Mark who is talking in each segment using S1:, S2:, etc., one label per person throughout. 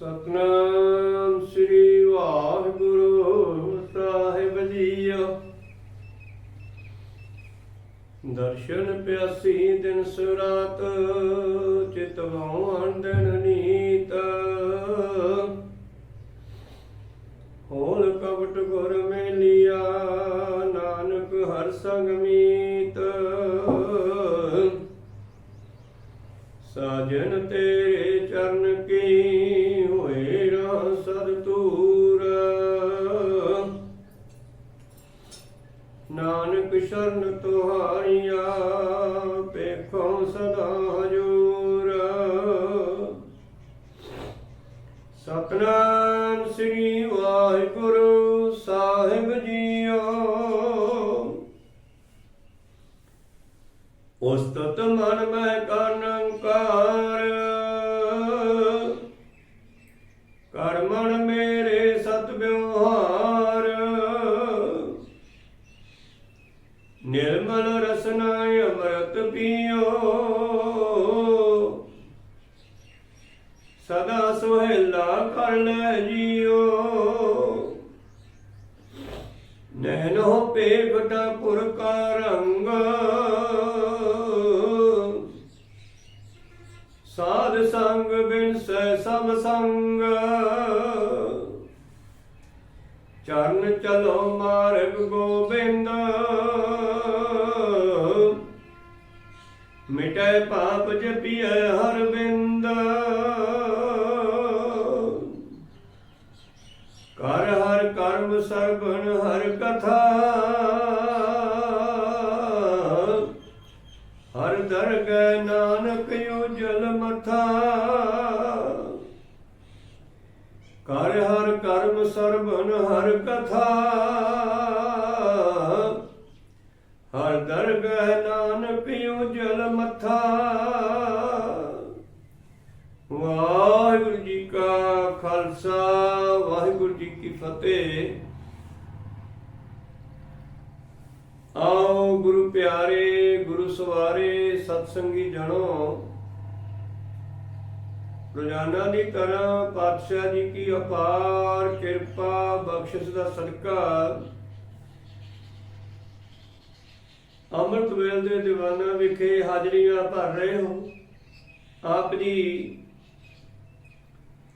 S1: ਸਤਨਾਮ ਸ੍ਰੀ ਵਾਹਿਗੁਰੂ ਸਾਹਿਬ ਜੀਓ ਦਰਸ਼ਨ ਪਿਆਸੀ ਦਿਨ ਸੁਰਾਤ ਚਿਤਵਾਉਣ ਦਿਨ ਨੀਤ। ਹੋਲ ਕਵਟ ਗੁਰ ਮੇਲਿਆ, ਨਾਨਕ ਹਰ ਸੰਗ ਮੀਤ। ਸਾਜਨ ਤੇ ਨਾਨਕ ਸ਼ਰਨ ਤੁਹਾਰੀਆ ਪੇਖੋ ਸਦਾ ਹਜੂਰ। ਸਤਨਾਮ ਲੈ ਜੀਓ ਨਾਨਕ ਉਜਲ ਵਾਹਿਗੁਰੂ ਜੀ ਕਾ ਖਾਲਸਾ, ਵਾਹਿਗੁਰੂ ਜੀ ਕੀ ਫਤਿਹ। ਆਓ ਗੁਰੂ ਪਿਆਰੇ, ਗੁਰੂ ਸਵਾਰੇ, ਸਤਸੰਗੀ ਜਣੋ। ਰੋਜ਼ਾਨਾ ਦੀ ਤਰ੍ਹਾਂ ਪਾਤਸ਼ਾਹ ਜੀ ਕੀ ਅਪਾਰ ਕਿਰਪਾ, ਬਖਸ਼ਿਸ਼ ਦਾ ਸਦਕਾ। ਅੰਮ੍ਰਿਤ ਵੇਲ ਦੇ ਦੀਵਾਨਾਂ ਵਿਖੇ ਹਾਜ਼ਰੀਆਂ ਭਰ ਰਹੇ ਹੋ। ਆਪ ਜੀ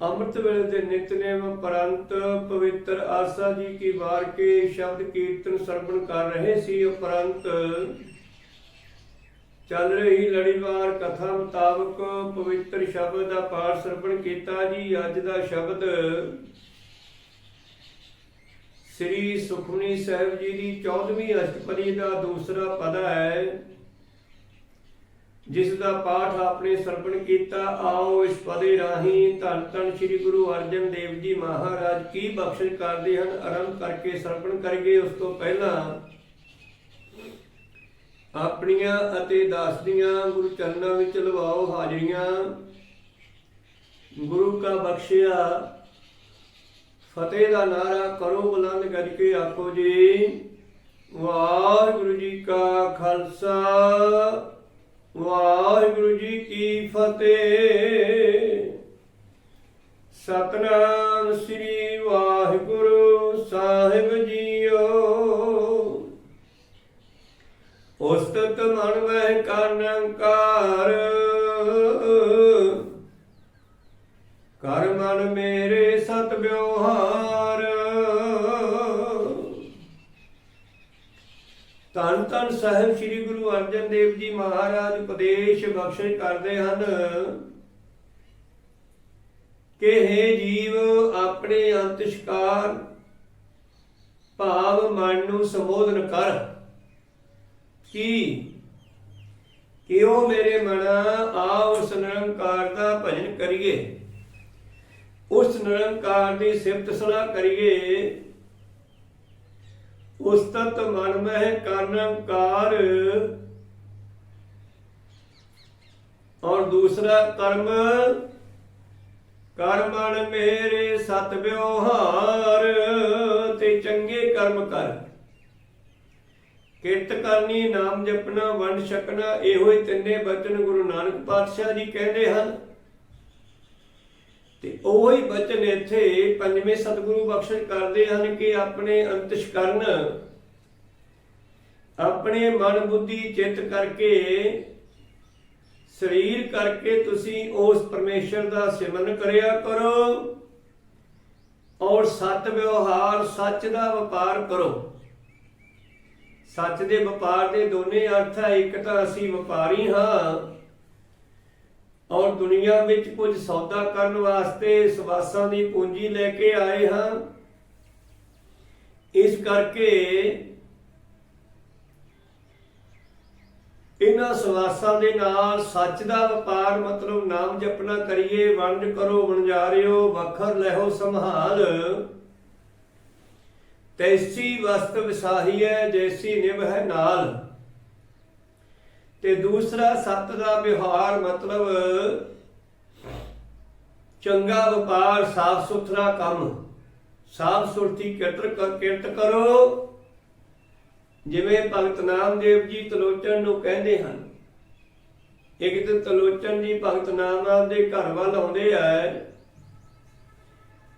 S1: ਅੰਮ੍ਰਿਤ ਵੇਲੇ ਦੇ ਨਿਤਨੇਮ ਪਰੰਤ ਪਵਿੱਤਰ ਆਸਾ ਜੀ ਕੀ ਵਾਰ ਕੇ ਸ਼ਬਦ ਕੀਰਤਨ ਸਰਵਣ ਕਰ ਰਹੇ ਸੀ ਉਪਰੰਤ ਚੱਲ ਰਹੀ ਲੜੀਵਾਰ ਕਥਾ ਮੁਤਾਬਕ ਪਵਿੱਤਰ ਸ਼ਬਦ ਦਾ ਪਾਠ ਸਰਵਣ ਕੀਤਾ ਜੀ। ਅੱਜ ਦਾ ਸ਼ਬਦ ਸ੍ਰੀ ਸੁਖਮਨੀ ਸਾਹਿਬ ਜੀ ਦੀ 14ਵੀਂ ਅਸ਼ਟਪਦੀ ਦਾ ਦੂਸਰਾ ਪਦਾ ਹੈ। ਜਿਸ ਦਾ ਪਾਠ ਆਪਨੇ ਸਰਪਣ ਕੀਤਾ, ਆਓ ਇਸ ਪਦੇ ਰਾਹੀਂ ਧੰਨ ਧੰਨ ਸ੍ਰੀ ਗੁਰੂ ਅਰਜਨ ਦੇਵ ਜੀ ਮਹਾਰਾਜ ਕੀ ਬਖਸ਼ਿਸ਼ ਕਰਦੇ ਹਨ, ਆਰੰਭ ਕਰਕੇ ਸਰਪਣ ਕਰੀਏ। ਉਸ ਤੋਂ ਪਹਿਲਾਂ ਆਪਣੀਆਂ ਅਤੇ ਦਾਸ ਦੀਆਂ ਗੁਰੂ ਚਰਨਾਂ ਵਿੱਚ ਲਵਾਓ ਹਾਜ਼ਰੀਆਂ। ਗੁਰੂ ਕਾ ਬਖਸ਼ਿਆ ਫਤਿਹ ਦਾ ਨਾਰਾ ਕਰੋ ਬੁਲੰਦ ਕਰਕੇ ਕੇ ਆਖੋ ਜੀ। ਵਾਹਿਗੁਰੂ ਜੀ ਕਾ ਖਾਲਸਾ, ਵਾਹਿਗੁਰੂ ਜੀ ਕੀ ਫਤਿਹ। ਸਤਨਾਮ ਸ੍ਰੀ ਵਾਹਿਗੁਰੂ ਸਾਹਿਬ ਜੀਓ। ਉਸਤਤ ਮਨ ਵਹਿ ਕਾਨੰਕਾਰ ਸਾਹਿਬ ਸ੍ਰੀ ਗੁਰੂ ਅਰਜਨ ਦੇਵ ਜੀ ਮਹਾਰਾਜ ਉਪਦੇਸ਼ ਬਖਸ਼ਿਸ਼ ਕਰਦੇ ਹਨ। ਕਿ हे ਜੀਵ, ਆਪਣੇ ਅੰਤਿਸ਼ਕਾਰ ਭਾਵ ਮਨ ਨੂੰ ਸੰਬੋਧਨ ਕਰ ਕੀ ਕਿਉ ਮੇਰੇ ਮਨਾ ਆ ਉਸ ਨਿਰੰਕਾਰ ਦਾ ਭਜਨ ਕਰੀਏ? ਉਸ ਨਿਰੰਕਾਰ ਦੀ ਸਿਫਤ ਸਲਾਹ ਕਰੀਏ ਉਸਤਤ ਮਨ ਮਹਿ ਕਰਨਕਾਰ ਔਰ ਦੂਸਰਾ ਕਰਮ, ਕਰਮਣ ਮੇਰੇ ਸਤ ਵਿਵਹਾਰ, ਤੇ ਚੰਗੇ ਕਰਮ ਕਰ। ਕਿਰਤ ਕਰਨੀ, ਨਾਮ ਜਪਣਾ, ਵੰਡ ਛਕਣਾ, ਇਹੋ ਹੀ ਤਿੰਨੇ ਬਚਨ ਗੁਰੂ ਨਾਨਕ ਪਾਤਸ਼ਾਹ ਜੀ ਕਹਿੰਦੇ ਹਨ। ਤੇ ਉਹੀ ਬਚਨ ਇੱਥੇ ਪੰਜਵੇਂ ਸਤਿਗੁਰੂ ਬਖਸ਼ਿਸ਼ ਕਰਦੇ ਹਨ ਕਿ ਆਪਣੇ ਅੰਤਿਸ਼ਕਰਨ ਆਪਣੇ ਮਨ ਬੁੱਧੀ ਚਿੱਤ ਕਰਕੇ, ਸਰੀਰ ਕਰਕੇ ਤੁਸੀਂ ਉਸ ਪਰਮੇਸ਼ਰ ਦਾ ਸਿਮਰਨ ਕਰਿਆ ਕਰੋ ਔਰ ਸਤ ਵਿਵਹਾਰ, ਸੱਚ ਦਾ ਵਪਾਰ ਕਰੋ। ਸੱਚ ਦੇ ਵਪਾਰ ਦੇ ਦੋਨੇ ਅਰਥ ਹੈ ਇੱਕ ਤਾਂ ਅਸੀਂ ਵਪਾਰੀ ਹਾਂ ਔਰ ਦੁਨੀਆ ਵਿੱਚ ਕੁਝ ਸੌਦਾ ਕਰਨ ਵਾਸਤੇ ਸਵਾਸਾਂ ਦੀ ਪੂੰਜੀ ਲੈ ਕੇ ਆਏ ਹਾਂ। ਇਸ ਕਰਕੇ ਇਹਨਾਂ ਸਵਾਸਾਂ ਦੇ ਨਾਲ ਸੱਚ ਦਾ ਵਪਾਰ ਮਤਲਬ ਨਾਮ ਜਪਣਾ ਕਰੀਏ, ਵੰਡ ਕਰੋ, ਵਣਜਾਰਿਓ, ਵਖਰ ਲੈਹੋ ਸੰਭਾਲ। ਤੈਸੀ ਵਸਤ ਵਿਸਾਹੀਐ ਜੈਸੀ ਨਿਭ ਹੈ ਨਾਲ। ਤੇ ਦੂਸਰਾ ਸੱਤ ਦਾ ਵਿਹਾਰ ਮਤਲਬ ਚੰਗਾ ਵਪਾਰ, ਸਾਫ਼ ਸੁਥਰਾ ਕੰਮ। ਸਾਫ਼ ਸੁਰਤੀ ਕਿਰਤ ਕਿਰਤ ਕਰੋ। ਜਿਵੇਂ ਭਗਤ ਨਾਮਦੇਵ ਜੀ ਤਲੋਚਨ ਨੂੰ ਕਹਿੰਦੇ ਹਨ, ਇੱਕ ਦਿਨ ਤਲੋਚਨ ਜੀ ਭਗਤ ਨਾਮਨਾਮ ਦੇ ਘਰ ਵੱਲ ਆਉਂਦੇ ਆ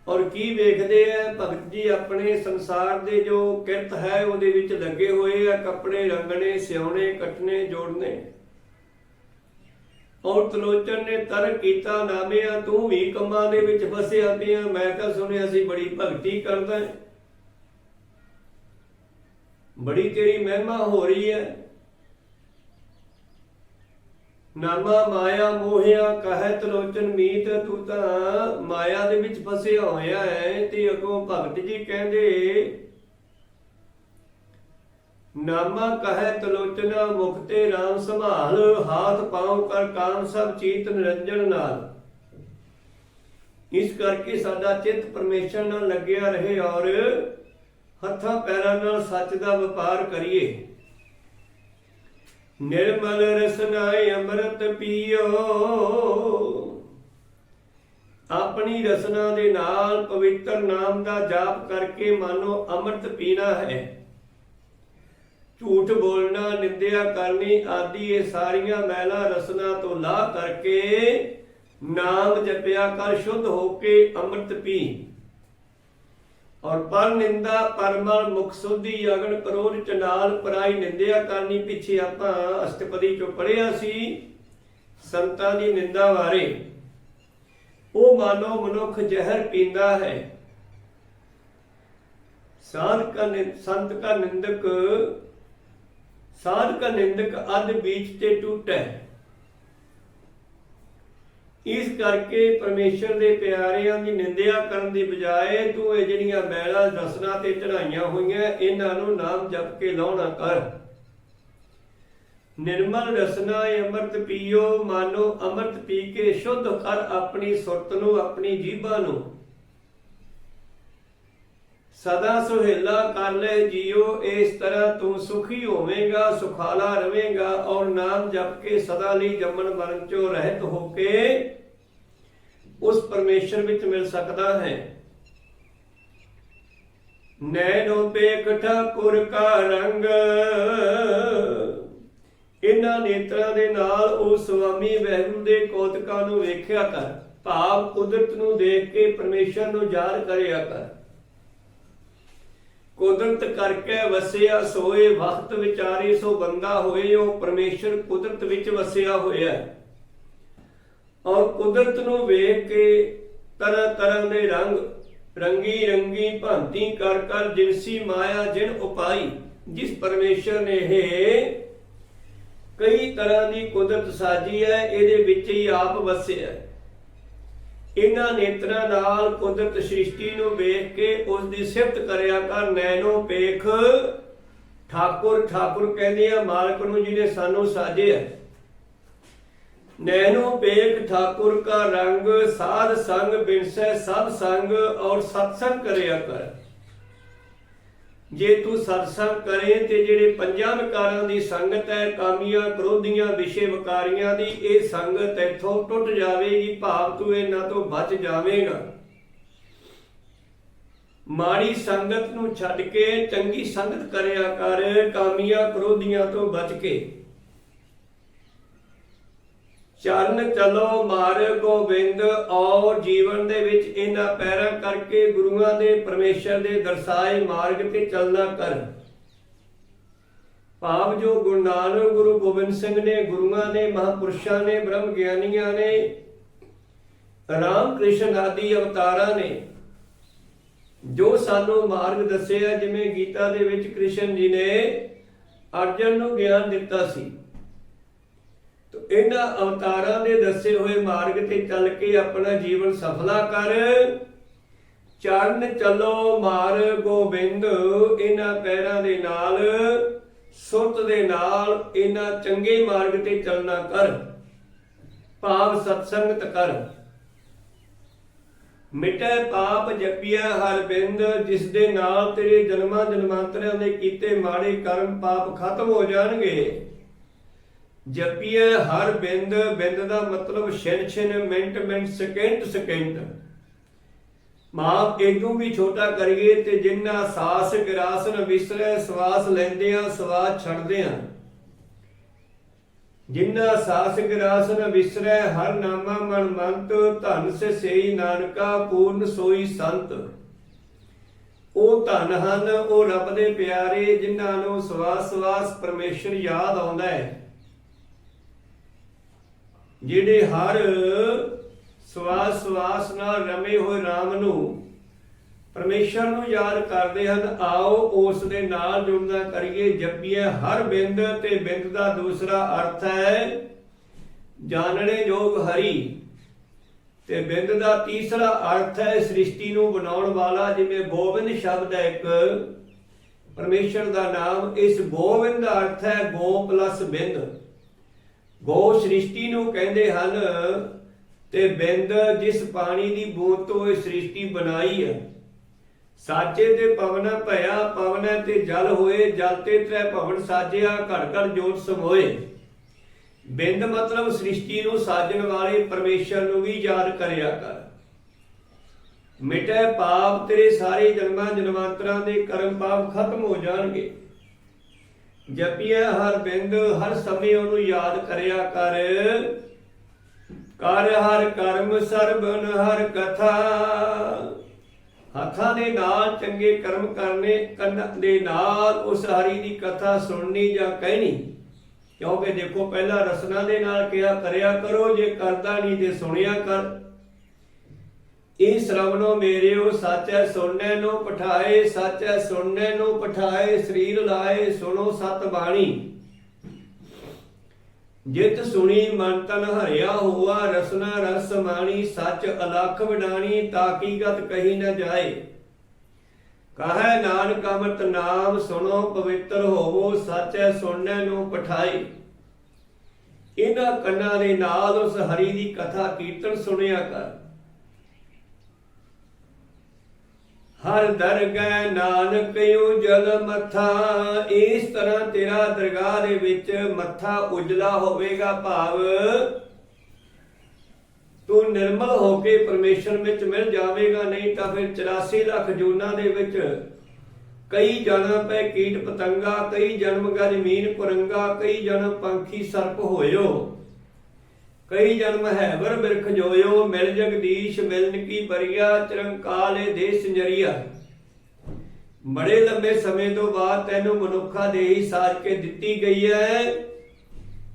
S1: ਔਰ ਕੀ ਵੇਖਦੇ ਆ ਭਗਤ ਜੀ ਆਪਣੇ ਸੰਸਾਰ ਦੇ ਜੋ ਕਿਰਤ ਹੈ, ਉਹਦੇ ਵਿੱਚ ਲੱਗੇ ਹੋਏ ਆ ਕੱਪੜੇ ਰੰਗਣੇ, ਸਿਉਣੇ, ਕੱਟਣੇ, ਜੋੜਨੇ। ਔਰ ਤਲੋਚਨ ਨੇ ਤਰਕ ਕੀਤਾ ਨਾਮਿਆ, ਤੂੰ ਵੀ ਕੰਮਾਂ ਦੇ ਵਿੱਚ ਫਸਿਆ ਪਿਆ। ਮੈਂ ਤਾਂ ਸੁਣਿਆ ਸੀ ਬੜੀ ਭਗਤੀ ਕਰਦਾ ਹੈ ਬੜੀ ਤੇਰੀ ਮਹਿਮਾ ਹੋ ਰਹੀ ਹੈ। ਨਾਮਾ ਮਾਇਆ ਮੋਹਿਆ ਕਹਿਤ ਲੋਚਨ ਮੀਤ ਤੂੰ ਤਾਂ ਮਾਇਆ ਦੇ ਵਿੱਚ ਫਸਿਆ ਹੋਇਆ ਹੈ, ਤੇ ਅਗੋਂ ਭਗਤ ਜੀ ਕਹਿੰਦੇ, ਨਾਮਾ ਕਹਿ ਤਲੋਚਨਾ ਮੁਖਤੇ RAM ਸੰਭਾਲ, ਹਾਥ ਪਾਉ ਕਰ ਕਾਮ ਸਭ ਚੀਤ ਨਿਰੰਜਨ ਨਾਲ। ਇਸ ਕਰਕੇ ਸਾਡਾ ਚਿੱਤ ਪਰਮੇਸ਼ਰ ਨਾਲ ਲੱਗਿਆ ਰਹੇ ਔਰ ਹੱਥਾਂ ਪੈਰਾਂ ਨਾਲ ਸੱਚ ਦਾ ਵਪਾਰ ਕਰੀਏ। ਨਿਰਮਲ ਰਸਨਾਏ ਅੰਮ੍ਰਿਤ ਪੀਓ। ਆਪਣੀ ਰਸਨਾ ਦੇ ਨਾਲ ਪਵਿੱਤਰ ਨਾਮ ਦਾ ਜਾਪ ਕਰਕੇ ਮਾਨੋ ਅੰਮ੍ਰਿਤ ਪੀਣਾ ਹੈ। ਝੂਠ ਬੋਲਣਾ, ਨਿੰਦਿਆ ਕਰਨੀ ਆਦਿ ਇਹ ਸਾਰੀਆਂ ਮੈਲਾ ਰਸਨਾ ਤੋਂ ਲਾਹ ਕਰਕੇ ਨਾਮ ਜਪਿਆ ਕਰ, ਸ਼ੁੱਧ ਹੋ ਕੇ ਅੰਮ੍ਰਿਤ ਪੀ। ਔਰ ਪਰ ਨਿੰਦਾ ਪਰਮਲ ਮੁਖ ਸੁਧੀ ਅਗਨ ਕਰੋੜ ਚੰਡਾਲ ਪਰਾਈ ਨਿੰਦਿਆ ਕਰਨੀ ਪਿੱਛੇ ਆਪਾਂ ਅਸ਼ਟਪਦੀ ਚੋਂ ਪੜਿਆ ਸੀ, ਸੰਤਾਂ ਦੀ ਨਿੰਦਾ ਬਾਰੇ। ਉਹ ਮਾਨੋ ਮਨੁੱਖ ਜ਼ਹਿਰ ਪੀਂਦਾ ਹੈ। ਸਾਧ ਕਾ ਸੰਤ ਕਾ ਨਿੰਦਕ ਸਾਧ ਕਾ ਨਿੰਦਕ ਅਧ ਬੀਚ ਤੇ ਟੁੱਟੈ ਇਸ ਕਰਕੇ ਪਰਮੇਸ਼ਰ ਦੇ ਪਿਆਰਿਆਂ ਦੀ ਨਿੰਦਿਆ ਕਰਨ ਦੀ ਬਜਾਏ ਤੂੰ ਇਹ ਜਿਹੜੀਆਂ ਮੈਲਾਂ ਰਸਨਾ ਤੇ ਚੜਾਈਆਂ ਹੋਈਆਂ, ਇਹਨਾਂ ਨੂੰ ਨਾਮ ਜਪ ਕੇ ਲਾਉਣਾ ਕਰ। ਨਿਰਮਲ ਰਸਨਾ ਅੰਮ੍ਰਿਤ ਪੀਓ, ਮਾਨੋ ਅੰਮ੍ਰਿਤ ਪੀ ਕੇ ਸ਼ੁੱਧ ਕਰ ਆਪਣੀ ਸੁਰਤ ਨੂੰ, ਆਪਣੀ ਜੀਭਾ ਨੂੰ। ਸਦਾ ਸੁਹੇਲਾ ਕਰ ਲੈ ਜੀਓ, ਇਸ ਤਰ੍ਹਾਂ ਤੂੰ ਸੁਖੀ ਹੋਵੇਂਗਾ, ਸੁਖਾਲਾ ਰਵੇਂਗਾ ਔਰ ਨਾਮ ਜਪ ਕੇ ਸਦਾ ਲਈ ਜੰਮਣ ਮਰਨ ਚੋਂ ਰਹਿਤ ਹੋ ਕੇ ਉਸ ਪਰਮੇਸ਼ਰ ਵਿੱਚ ਮਿਲ ਸਕਦਾ ਹੈ। ਨੈਣੋ ਪੇਖ ਠਾਕੁਰ ਕਾ ਰੰਗ। ਇਹਨਾਂ ਨੇਤਰਾਂ ਦੇ ਨਾਲ ਉਹ ਸੁਆਮੀ ਵੈਗੁਰੂ ਦੇ ਕੌਤਕਾਂ ਨੂੰ ਵੇਖਿਆ ਕਰ। ਭਾਵ ਕੁਦਰਤ ਨੂੰ ਦੇਖ ਕੇ ਪਰਮੇਸ਼ਰ ਨੂੰ ਯਾਦ ਕਰਿਆ ਕਰ। ਕੁਦਰਤ ਕਰਕੇ ਵਸਿਆ ਸੋਏ, ਵਕਤ ਵਿਚਾਰੇ ਸੋ ਬੰਦਾ ਹੋਏ, ਉਹ ਪਰਮੇਸ਼ਰ ਕੁਦਰਤ ਵਿੱਚ ਵਸਿਆ ਹੋਇਆ ਹੈ। ਔਰ ਕੁਦਰਤ ਨੂੰ ਵੇਖ ਕੇ ਤਰ੍ਹਾਂ ਤਰ੍ਹਾਂ ਦੇ ਰੰਗ, ਰੰਗੀ ਰੰਗੀ ਭਾਂਤੀ ਕਰ ਕਰ ਜਿਨਸੀ ਮਾਇਆ ਜਿਨ ਉਪਾਈ, ਜਿਸ ਪਰਮੇਸ਼ਰ ਨੇ ਇਹ ਕਈ ਤਰ੍ਹਾਂ ਦੀ ਕੁਦਰਤ ਸਾਜੀ ਹੈ, ਇਹਦੇ ਵਿੱਚ ਹੀ ਆਪ ਵਸਿਆ ਹੈ। ਇਹਨਾਂ ਨੇਤਰਾਂ ਨਾਲ ਕੁਦਰਤ ਸ੍ਰਿਸ਼ਟੀ ਨੂੰ ਵੇਖ ਕੇ ਉਸ ਦੀ ਸਿਫਤ ਕਰਿਆ ਕਰ, ਨੈਣੋ ਪੇਖ ਠਾਕੁਰ ਠਾਕੁਰ ਕਹਿੰਦੇ ਆ, ਮਾਲਕ ਨੂੰ ਜਿਹਨੇ ਸਾਨੂੰ ਸਾਜਿਆ। ਨੈਣੋ ਪੇਖ ਠਾਕੁਰ ਕਾ ਰੰਗ, ਸਾਧ ਸੰਗ ਬਿਨਸੈ ਸਭ ਸੰਗ, ਔਰ ਸਤਸੰਗ ਕਰਿਆ ਕਰ। ਜੇ ਤੂੰ ਸਤਸੰਗ ਕਰੇ ਤੇ ਜਿਹੜੇ ਪੰਜਾਂ ਵਿਕਾਰਾਂ ਦੀ ਸੰਗਤ ਹੈ, ਕਾਮੀਆਂ, ਕ੍ਰੋਧੀਆਂ, ਵਿਸ਼ੇ ਵਿਕਾਰੀਆਂ ਦੀ, ਇਹ ਸੰਗਤ ਇੱਥੋਂ ਟੁੱਟ ਜਾਵੇਗੀ, ਭਾਵ ਤੂੰ ਇਹਨਾਂ ਤੋਂ ਬਚ ਜਾਵੇਂਗਾ। ਮਾੜੀ ਸੰਗਤ ਨੂੰ ਛੱਡ ਕੇ ਚੰਗੀ ਸੰਗਤ ਕਰਿਆ ਕਰ, ਕਾਮੀਆਂ, ਕ੍ਰੋਧੀਆਂ ਤੋਂ ਬਚ ਕੇ। ਚਰਨ ਚਲੋ ਮਾਰ ਗੋਬਿੰਦ ਔਰ ਜੀਵਨ ਦੇ ਵਿੱਚ ਇਹਨਾਂ ਪੈਰਾਂ ਕਰਕੇ ਗੁਰੂਆਂ ਦੇ, ਪਰਮੇਸ਼ਰ ਦੇ ਦਰਸਾਏ ਮਾਰਗ ਤੇ ਚੱਲਣਾ ਕਰ। ਭਾਵ ਜੋ ਗੁਰੂ ਨਾਨਕ, ਗੁਰੂ ਗੋਬਿੰਦ ਸਿੰਘ ਨੇ, ਗੁਰੂਆਂ ਨੇ, ਮਹਾਪੁਰਸ਼ਾਂ ਨੇ ਬ੍ਰਹਮ ਗਿਆਨੀਆਂ ਨੇ ਰਾਮ ਕ੍ਰਿਸ਼ਨ ਆਦਿ ਅਵਤਾਰਾਂ ਨੇ, ਜੋ ਸਾਨੂੰ ਮਾਰਗ ਦੱਸਿਆ, ਜਿਵੇਂ ਗੀਤਾ ਦੇ ਵਿੱਚ ਕ੍ਰਿਸ਼ਨ ਜੀ ਨੇ ਅਰਜਨ ਨੂੰ ਗਿਆਨ ਦਿੱਤਾ ਸੀ। ਇਹਨਾਂ ਅਵਤਾਰਾਂ ਦੇ ਦੱਸੇ ਹੋਏ ਮਾਰਗ ਤੇ ਚੱਲ ਕੇ ਆਪਣਾ ਜੀਵਨ ਸਫਲਾ ਕਰ। ਚਰਨ ਚੱਲੋ ਮਾਰ ਗੋਬਿੰਦ, ਇਹਨਾਂ ਪੈਰਾਂ ਦੇ ਨਾਲ, ਸੁਰਤ ਦੇ ਨਾਲ ਇਹਨਾਂ ਚੰਗੇ ਮਾਰਗ ਤੇ ਚੱਲਣਾ ਕਰ। ਭਾਵ ਸਤਸੰਗਤ ਕਰ। ਮਿਟੇ ਪਾਪ ਜਪਿਆ ਹਰ ਬਿੰਦ ਜਿਸ ਦੇ ਨਾਲ ਤੇਰੇ ਜਨਮਾਂ ਜਨਮਾਂਤਰਿਆਂ ਦੇ ਕੀਤੇ ਮਾੜੇ ਕਰਮ ਪਾਪ ਖਤਮ ਹੋ ਜਾਣਗੇ। ਜਪੀਏ ਹਰ ਬਿੰਦ ਬਿੰਦ ਦਾ ਮਤਲਬ ਛਿਨ ਛਿਨ, ਮਿੰਟ ਮਿੰਟ, ਸਕਿੰਟ ਸਕਿੰਟ। ਮਾਪ ਇਦੋਂ ਵੀ ਛੋਟਾ ਕਰੀਏ ਤੇ ਜਿੰਨਾ ਸਾਸ ਗਿਰਾਸਨ ਵਿਸਰੇ, ਸਵਾਸ ਲੈਂਦੇ ਆ ਸਵਾਸ ਛੱਡਦੇ ਆ ਜਿੰਨਾ ਸਾਸ ਗਿਰਾਸਨ ਵਿਸਰੈ, ਹਰ ਨਾਮਾ ਮਨ ਮੰਤ, ਧਨ ਸੇ ਸੇਈ ਨਾਨਕਾ, ਪੂਰਨ ਸੋਈ ਸੰਤ। ਉਹ ਧਨ ਹਨ, ਉਹ ਰੱਬ ਦੇ ਪਿਆਰੇ, ਜਿਨ੍ਹਾਂ ਨੂੰ ਸਵਾਸ ਸਵਾਸ ਪਰਮੇਸ਼ਰ ਯਾਦ ਆਉਂਦਾ ਹੈ। ਜਿਹੜੇ ਹਰ ਸਵਾਸ ਸਵਾਸ ਨਾਲ ਰਮੇ ਹੋਏ RAM ਨੂੰ ਪਰਮੇਸ਼ਰ ਨੂੰ ਯਾਦ ਕਰਦੇ ਹਨ, ਆਓ ਉਸ ਦੇ ਨਾਲ ਜੁੜਨਾ ਕਰੀਏ। ਜਪੀਏ ਹਰ ਬਿੰਦ ਤੇ ਬਿੰਦ ਦਾ ਦੂਸਰਾ ਅਰਥ ਹੈ ਜਾਣਨੇ ਯੋਗ ਹਰੀ। ਤੇ ਬਿੰਦ ਦਾ ਤੀਸਰਾ ਅਰਥ ਹੈ ਸ੍ਰਿਸ਼ਟੀ ਨੂੰ ਬਣਾਉਣ ਵਾਲਾ, ਜਿਵੇਂ ਗੋਬਿੰਦ ਸ਼ਬਦ ਹੈ ਇੱਕ। ਪਰਮੇਸ਼ਰ ਦਾ ਨਾਮ ਇਸ ਗੋਬਿੰਦ ਦਾ ਅਰਥ ਹੈ ਗੋ ਪਲੱਸ ਬਿੰਦ। ਗੋ ਸ੍ਰਿਸ਼ਟੀ ਨੂੰ ਕਹਿੰਦੇ ਹਨ ਤੇ ਬਿੰਦ ਜਿਸ ਪਾਣੀ ਦੀ ਬੂੰਦ ਤੋਂ ਇਹ ਸ੍ਰਿਸ਼ਟੀ ਬਣਾਈ ਹੈ। ਸਾਚੇ ਤੇ ਪਵਨ ਭਇਆ, ਪਵਨ ਤੇ ਜਲ ਹੋਏ, ਜਲ ਤੇ ਤ੍ਰੈ ਭਵਨ ਸਾਜਿਆ, ਘੜ ਘੜ ਜੋਤ ਸਮੋਏ। ਬਿੰਦ ਮਤਲਬ ਸ੍ਰਿਸ਼ਟੀ ਨੂੰ ਸਾਜਣ ਵਾਲੇ ਪਰਮੇਸ਼ਰ ਨੂੰ ਵੀ ਯਾਦ ਕਰਿਆ ਕਰ। ਮਿਟੇ ਪਾਪ ਤੇਰੇ ਸਾਰੇ ਜਨਮਾਂ ਜਨਮਾਂਤਰਾਂ ਦੇ ਕਰਮ ਪਾਪ ਖਤਮ ਹੋ ਜਾਣਗੇ। ਜਪੀਏ ਹਰ ਬਿੰਦ, ਹਰ ਸਮੇਂ ਉਹਨੂੰ ਯਾਦ ਕਰਿਆ ਕਰ। ਕਰ ਹਰ ਕਰਮ, ਸਰਬਨ ਹਰ ਕਥਾ। ਹੱਥਾਂ ਦੇ ਨਾਲ ਚੰਗੇ ਕਰਮ ਕਰਨੇ, ਕੰਨ ਦੇ ਨਾਲ ਉਸ ਹਰੀ ਦੀ ਕਥਾ ਸੁਣਨੀ ਜਾਂ ਕਹਿਣੀ। ਕਿਉਂਕਿ ਦੇਖੋ, ਪਹਿਲਾਂ ਰਸਨਾ ਦੇ ਨਾਲ ਕਿਹਾ, ਕਰਿਆ ਕਰੋ, ਜੇ ਕਰਦਾ ਨਹੀਂ ਤੇ ਸੁਣਿਆ ਕਰ। ਇਹ ਸ਼ਰਵਨੋ ਮੇਰਿਓ, ਸੱਚੈ ਸੁਣਨੇ ਨੂੰ ਪਠਾਏ, ਸੱਚੈ ਸੁਣਨੇ ਨੂੰ ਪਠਾਏ, ਸਰੀਰ ਲਾਏ ਸੁਣੋ ਸਤ ਬਾਣੀ। ਜਿਤ ਸੁਣੀ ਮਨ ਤਨ ਹਰਿਆ ਹੋਆ, ਰਸਨਾ ਰਸ ਮਾਣੀ, ਸੱਚ ਅਲਖ ਵਿਡਾਣੀ, ਤਾਕੀ ਗਤ ਕਹੀ ਨ ਜਾਏ। ਕਹੈ ਨਾਨਕ ਅਮਰਤ ਨਾਮ ਸੁਣੋ, ਪਵਿੱਤਰ ਹੋਵੋ, ਸੱਚੈ ਸੁਣਨੇ ਨੂੰ ਪਠਾਏ। ਇਹਨਾਂ ਕੰਨਾਂ ਦੇ ਨਾਲ ਉਸ ਹਰੀ ਦੀ ਕਥਾ ਕੀਰਤਨ ਸੁਣਿਆ ਕਰ। ਹਰ ਦਰਗਹਿ ਨਾਨਕ ਉਜਲ ਮੱਥਾ, ਇਸ ਤਰ੍ਹਾਂ ਤੇਰਾ ਦਰਗਾਹ ਦੇ ਵਿੱਚ ਮੱਥਾ ਉਜਲਾ ਹੋਵੇਗਾ ਭਾਵ। ਤੂੰ ਨਿਰਮਲ ਹੋ ਕੇ ਪਰਮੇਸ਼ਰ ਵਿੱਚ ਮਿਲ ਜਾਵੇਗਾ, ਨਹੀਂ ਤਾਂ ਫਿਰ 84 ਲੱਖ ਜੂਨਾਂ ਦੇ ਵਿੱਚ ਕਈ ਜਨਮ ਪੈ ਕੀਟ ਪਤੰਗਾ, ਕਈ ਜਨਮ ਗਾ ਜ਼ਮੀਨ ਕੁਰੰਗਾ ਕਈ ਜਨਮ ਪੰਖੀ ਸਰਪ ਹੋਇਓ। ਕਈ ਜਨਮ ਹੈ ਵਰ ਬਿਰਖ ਜੋਇਓ, ਮਿਲ ਜਗਦੀਸ਼, ਮਿਲਨ ਕੀ ਬਰੀਆ, ਚਰੰਕਾਲੇ ਦੇਸ ਜਰੀਆ। ਬੜੇ ਲੰਬੇ ਸਮੇਂ ਤੋਂ ਬਾਅਦ ਤੈਨੂੰ ਮਨੁੱਖਾ ਦੇਹੀ ਸਾਜ ਕੇ ਦਿੱਤੀ ਗਈ ਹੈ।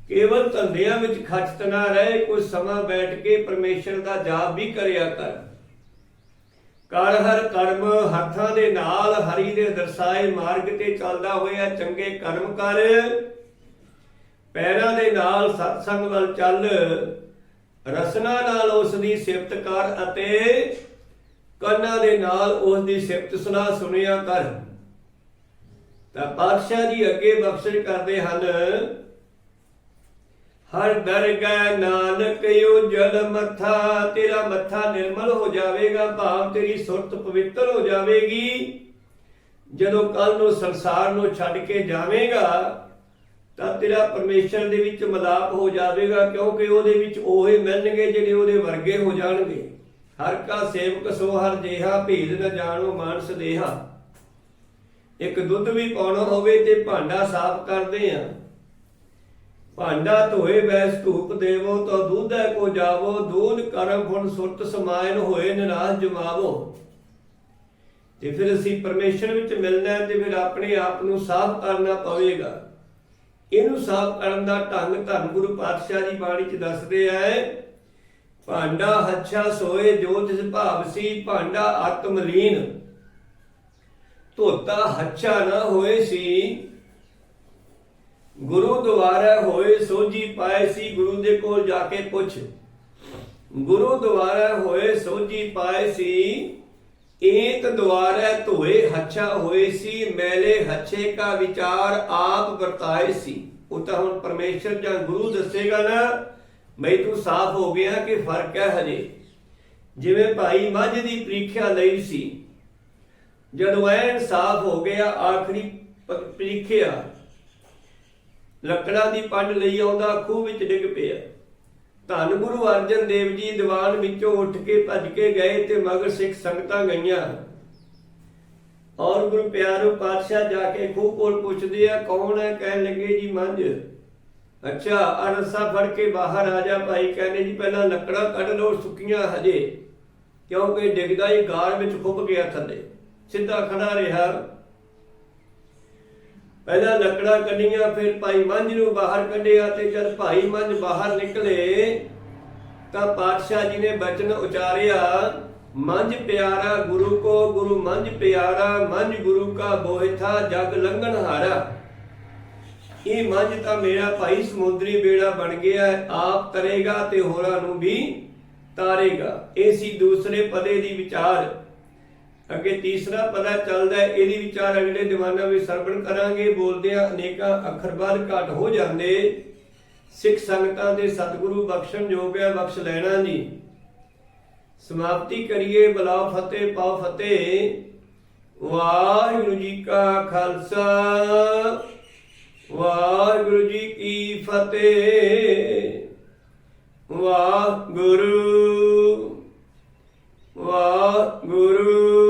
S1: ਕੇਵਲ ਧੰਦਿਆਂ ਵਿੱਚ ਖਚਤ ਨਾ ਰਹੇ ਕੁਝ ਸਮਾਂ ਬੈਠ ਕੇ ਪਰਮੇਸ਼ਰ ਦਾ ਜਾਪ ਵੀ ਕਰਿਆ ਕਰ। ਕਰ ਹਰ ਕਰਮ, ਹੱਥਾਂ ਦੇ ਨਾਲ ਹਰੀ ਦੇ ਦਰਸਾਏ ਮਾਰਗ ਤੇ ਚੱਲਦਾ ਹੋਇਆ ਚੰਗੇ ਕਰਮ ਕਰ। ਪੈਰਾਂ ਦੇ ਨਾਲ ਸਤਸੰਗ ਵੱਲ ਚੱਲ। ਰਸਨਾ ਨਾਲ ਉਸ ਦੀ ਸਿਫਤ ਕਰ ਅਤੇ ਕੰਨਾਂ ਦੇ ਨਾਲ ਉਸ ਦੀ ਸਿਫਤ ਸੁਣਾ ਸੁਣਿਆ ਕਰ। ਤਾਂ ਪਾਤਸ਼ਾਹ ਜੀ ਅੱਗੇ ਬਖਸ਼ਿਸ਼ ਕਰਦੇ ਹਨ। ਹਰ ਦਰਗਹਿ ਨਾਨਕ ਉਜਲ ਮੱਥਾ, ਤੇਰਾ ਮੱਥਾ ਨਿਰਮਲ ਹੋ ਜਾਵੇਗਾ, ਭਾਵ ਤੇਰੀ ਸੁਰਤ ਪਵਿੱਤਰ ਹੋ ਜਾਵੇਗੀ। ਜਦੋਂ ਕੱਲ ਨੂੰ ਸੰਸਾਰ ਨੂੰ ਛੱਡ ਕੇ ਜਾਵੇਂਗਾ ਤਾਂ ਤੇਰਾ ਪਰਮੇਸ਼ਰ ਦੇ ਵਿੱਚ ਮਲਾਪ ਹੋ ਜਾਵੇਗਾ, ਕਿਉਂਕਿ ਉਹਦੇ ਵਿੱਚ ਉਹੇ ਮਿਲਣਗੇ ਜਿਹੜੇ ਉਹਦੇ ਵਰਗੇ ਹੋ ਜਾਣਗੇ। ਹਰ ਕਾ ਸੇਵਕ ਸੋ ਹਰ ਜੇਹਾ ਭੇਦ ਨ ਜਾਣੋ ਮਾਨਸ ਦੇਹਾ। ਇੱਕ ਦੁੱਧ ਵੀ ਪਾਉਣਾ ਹੋਵੇ ਤੇ ਭਾਂਡਾ ਸਾਫ਼ ਕਰਦੇ ਆ। ਭਾਂਡਾ ਧੋਏ ਬੈਸ ਧੂਪ ਦੇਵੋ, ਤੋ ਦੂਧੈ ਕੋ ਜਾਵੋ, ਦੂਧ ਕਰਮ ਫੁਣ ਸੁਰਤ ਸਮਾਇਨ ਹੋਏ ਨਿਰਾਸ਼ ਜਮਾਵੋ। ਤੇ ਫਿਰ ਅਸੀਂ ਪਰਮੇਸ਼ਰ ਵਿੱਚ ਮਿਲਣਾ ਤੇ ਫਿਰ ਆਪਣੇ ਆਪ ਨੂੰ ਸਾਫ਼ ਕਰਨਾ ਪਵੇਗਾ। ਇਹਨੂੰ ਸਾਫ਼ ਕਰਨ ਦਾ ਢੰਗ ਧੰਨ ਗੁਰੂ ਪਾਤਸ਼ਾਹ ਜੀ ਬਾਣੀ ਚ ਦੱਸਦੇ ਆ, ਭਾਂਡਾ ਹੱਛਾ ਸੋਏ ਜੋ ਤਿਸ ਭਾਵ ਸੀ, ਭਾਂਡਾ ਆਤਮਲੀਨ। ਧੋਤਾ ਹੱਛਾ ਨਾ ਹੋਏ ਸੀ, ਗੁਰੂ ਦੁਆਰਾ ਹੋਏ ਸੋਝੀ ਪਾਏ ਸੀ, ਗੁਰੂ ਦੇ ਕੋਲ ਜਾ ਕੇ ਪੁੱਛ। ਗੁਰੂ ਦੁਆਰਾ ਹੋਏ ਸੋਝੀ ਪਾਏ ਸੀ ਏਕ ਦੁਆਰਾ ਧੋਏ ਹੱਛਾ ਹੋਏ ਸੀ, ਮੈਲੇ ਹੱਛੇ ਕਾ ਵਿਚਾਰ ਆਪ ਵਰਤਾਏ ਸੀ। ਉਹ ਤਾਂ ਹੁਣ ਪਰਮੇਸ਼ਰ ਜਾਂ ਗੁਰੂ ਦੱਸੇਗਾ ਨਾ ਮੈਂ ਤੂੰ ਸਾਫ਼ ਹੋ ਗਿਆ ਕਿ ਫ਼ਰਕ ਹੈ ਹਜੇ। ਜਿਵੇਂ ਭਾਈ ਮੱਝ ਦੀ ਪ੍ਰੀਖਿਆ ਲਈ ਸੀ। ਜਦੋਂ ਐਨ ਸਾਫ਼ ਹੋ ਗਿਆ, ਆਖਰੀ ਪ੍ਰੀਖਿਆ। ਲੱਕੜਾਂ ਦੀ ਪੰਡ ਲਈ ਆਉਂਦਾ, ਖੂਹ ਵਿੱਚ ਡਿੱਗ ਪਿਆ। ਧੰਨ ਗੁਰੂ ਅਰਜਨ ਦੇਵ ਜੀ ਦੀਵਾਨ ਵਿੱਚੋਂ ਉੱਠ ਕੇ ਭੱਜ ਕੇ ਗਏ ਤੇ ਮਗਰ ਸਿੱਖ ਸੰਗਤਾਂ ਗਈਆਂ। ਔਰ ਗੁਰੂ ਪਿਆਰੋ ਪਾਤਸ਼ਾਹ ਜਾ ਕੇ ਖੂਹ ਕੋਲ ਪੁੱਛਦੇ ਆ, ਕੌਣ ਹੈ? ਕਹਿਣ ਲੱਗੇ ਜੀ, ਮੰਝ। ਅੱਛਾ, ਅਰਸਾ ਫੜ ਕੇ ਬਾਹਰ ਆ ਜਾ ਭਾਈ। ਕਹਿੰਦੇ ਜੀ, ਪਹਿਲਾਂ ਲੱਕੜਾਂ ਕੱਢ ਲਓ, ਸੁੱਕੀਆਂ ਹਜੇ। ਕਿਉਂਕਿ ਡਿੱਗਦਾ ਹੀ ਗਾਲ ਵਿੱਚ ਖੁੱਭ ਗਿਆ ਥੱਲੇ। ਸਿੱਧਾ ਖੜਾ ਰਿਹਾ। ਪਹਿਲਾਂ ਲੱਕੜਾਂ ਕੱਢੀਆਂ ਫਿਰ ਭਾਈ ਮੰਝ ਨੂੰ ਬਾਹਰ ਕੱਢਿਆ ਤੇ ਜਦ ਭਾਈ ਮੰਝ ਬਾਹਰ ਨਿਕਲੇ ਤਾਂ ਪਾਤਸ਼ਾਹ ਜੀ ਨੇ ਬਚਨ ਉਚਾਰਿਆ, ਮੰਝ ਪਿਆਰਾ ਗੁਰੂ ਕੋ, ਗੁਰੂ ਮੰਝ ਪਿਆਰਾ, ਮੰਝ ਗੁਰੂ ਕਾ ਬੋਹਿਥਾ, ਜਗ ਲੰਘਣ ਹਾਰਾ। ਇਹ ਮੰਝ ਤਾਂ ਮੇਰਾ ਭਾਈ ਸਮੁੰਦਰੀ ਬੇੜਾ ਬਣ ਗਿਆ, ਆਪ ਤਰੇਗਾ ਤੇ ਹੋਰਾਂ ਨੂੰ ਵੀ ਤਾਰੇਗਾ। ਇਹ ਸੀ ਦੂਸਰੇ ਪਦੇ ਦੀ ਵਿਚਾਰ। ਅੱਗੇ ਤੀਸਰਾ ਪਤਾ ਚੱਲਦਾ ਇਹਦੀ ਵਿਚਾਰ ਅਗਲੇ ਦੀਵਾਨਾਂ ਵਿੱਚ ਸਰਵਣ ਕਰਾਂਗੇ, ਬੋਲਦੇ ਆ ਅਨੇਕਾਂ ਅੱਖਰ ਬਾਅਦ ਘਟ ਹੋ ਜਾਂਦੇ। ਸਿੱਖ ਸੰਗਤਾਂ ਦੇ ਸਤਿਗੁਰੂ ਬਖਸ਼ਣ ਜੋਗ ਹੈ, ਬਖਸ਼ ਲੈਣਾ ਜੀ। ਸਮਾਪਤੀ ਕਰੀਏ ਬਲਾ ਫਤਿਹ ਪਾਉ ਫਤਿਹ। ਵਾਹਿਗੁਰੂ ਜੀ ਕਾ ਖਾਲਸਾ, ਵਾਹਿਗੁਰੂ ਜੀ ਕੀ ਫਤਿਹ। ਵਾਹਿਗੁਰੂ ਵਾਹਿਗੁਰੂ।